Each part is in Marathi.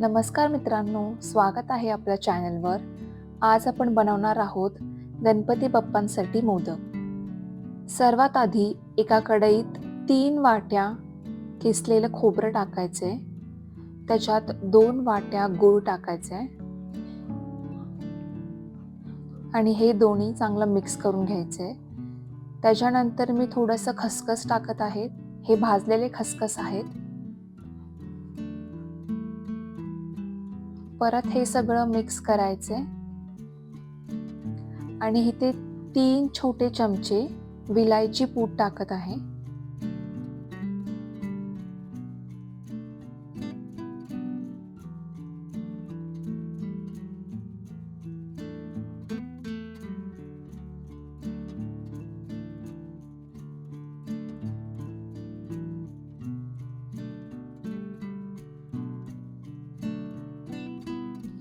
नमस्कार मित्रांनो स्वागत आहे आपल्या चॅनलवर. आज आपण बनवणार आहोत गणपती बाप्पांसाठी मोदक. सर्वात आधी एका कढईत तीन वाट्या किसलेलं खोबरं टाकायचे त्याच्यात दोन वाट्या गूळ टाकायचे आणि हे दोन्ही चांगलं मिक्स करून घ्यायचे त्याच्यानंतर मी थोडंसं खसखस टाकत आहे. हे भाजलेले खसखस आहेत. परत हे सगळं मिक्स करायचे. आणि इथे तीन छोटे चमचे विलायची पूड टाकत आहे.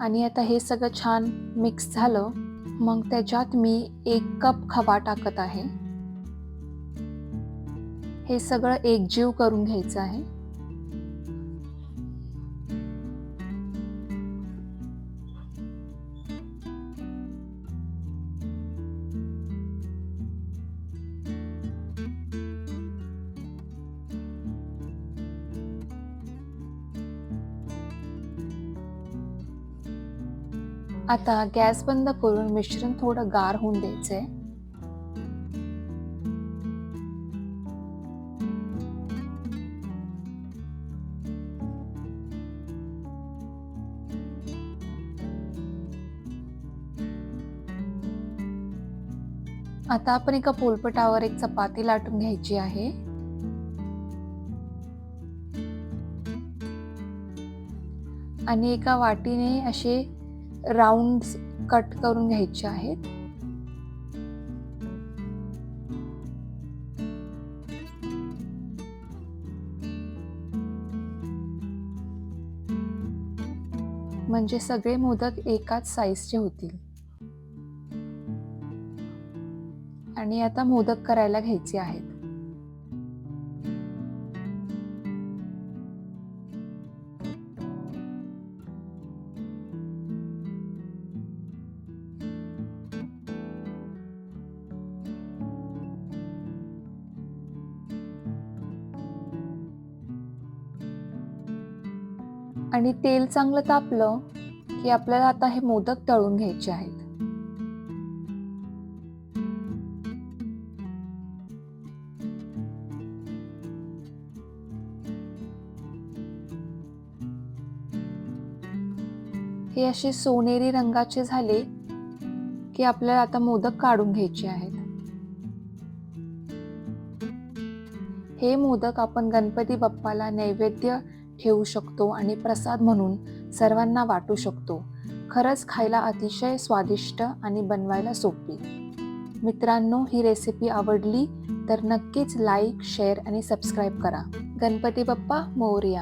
आणि आता हे सगळं छान मिक्स झालं मग त्याच्यात मी एक कप खवा टाकत आहे. हे सगळं एकजीव करून घ्यायचं आहे. आता गॅस बंद करून मिश्रण थोडं गार होऊन द्यायचंय. आता आपण एका पोलपटावर एक चपाती लाटून घ्यायची आहे. आणि एका वाटीने असे राऊंड कट करून घ्यायचे आहेत. म्हणजे सगळे मोदक एकाच साईजचे होतील. आणि आता मोदक करायला घ्यायचे आहेत. आणि तेल चांगलं तापलं की आपल्याला आता हे मोदक तळून घ्यायचे आहेत. हे असे सोनेरी रंगाचे झाले की आपल्याला आता मोदक काढून घ्यायचे आहेत. हे मोदक आपण गणपती बाप्पाला नैवेद्य ठेवू शकतो आणि प्रसाद म्हणून सर्वांना वाटू शकतो. खरंच खायला अतिशय स्वादिष्ट आणि बनवायला सोपी. मित्रांनो ही रेसिपी आवडली तर नक्कीच लाईक शेअर आणि सबस्क्राईब करा. गणपती बाप्पा मोरया.